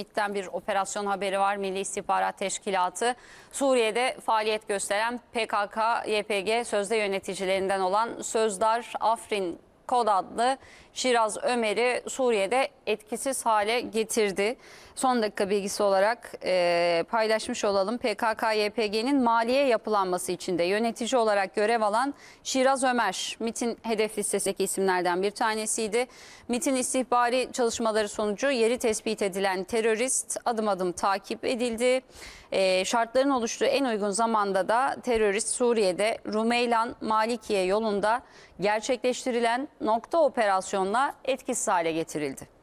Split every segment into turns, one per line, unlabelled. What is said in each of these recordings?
MİT'ten bir operasyon haberi var. Milli İstihbarat Teşkilatı Suriye'de faaliyet gösteren PKK-YPG sözde yöneticilerinden olan Sözdar Afrin Kod adlı Şiraz Ömer'i Suriye'de etkisiz hale getirdi. Son dakika bilgisi olarak e, paylaşmış olalım. PKK-YPG'nin maliye yapılanması için de yönetici olarak görev alan Şiraz Ömer, MIT'in hedef listesindeki isimlerden bir tanesiydi. MIT'in istihbari çalışmaları sonucu yeri tespit edilen terörist adım adım takip edildi. E, şartların oluştuğu en uygun zamanda da terörist Suriye'de Rumeylan Malikiye yolunda gerçekleştirilen nokta operasyonla etkisiz hale getirildi.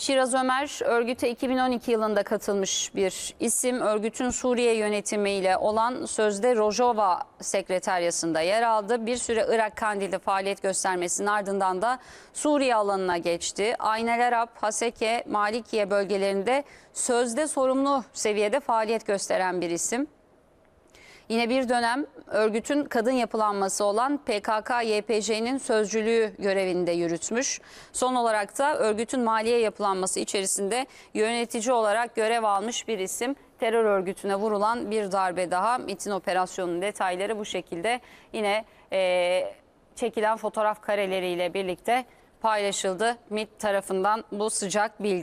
Şiraz Ömer örgüte 2012 yılında katılmış bir isim. Örgütün Suriye yönetimiyle olan sözde Rojava sekreteryasında yer aldı. Bir süre Irak Kandil'de faaliyet göstermesinin ardından da Suriye alanına geçti. Aynel Arap, Haseke, Malikiye bölgelerinde sözde sorumlu seviyede faaliyet gösteren bir isim. Yine bir dönem örgütün kadın yapılanması olan PKK-YPJ'nin sözcülüğü görevini de yürütmüş. Son olarak da örgütün maliye yapılanması içerisinde yönetici olarak görev almış bir isim. Terör örgütüne vurulan bir darbe daha. MİT'in operasyonunun detayları bu şekilde yine eee, çekilen fotoğraf kareleriyle birlikte paylaşıldı. MİT tarafından bu sıcak bilgi.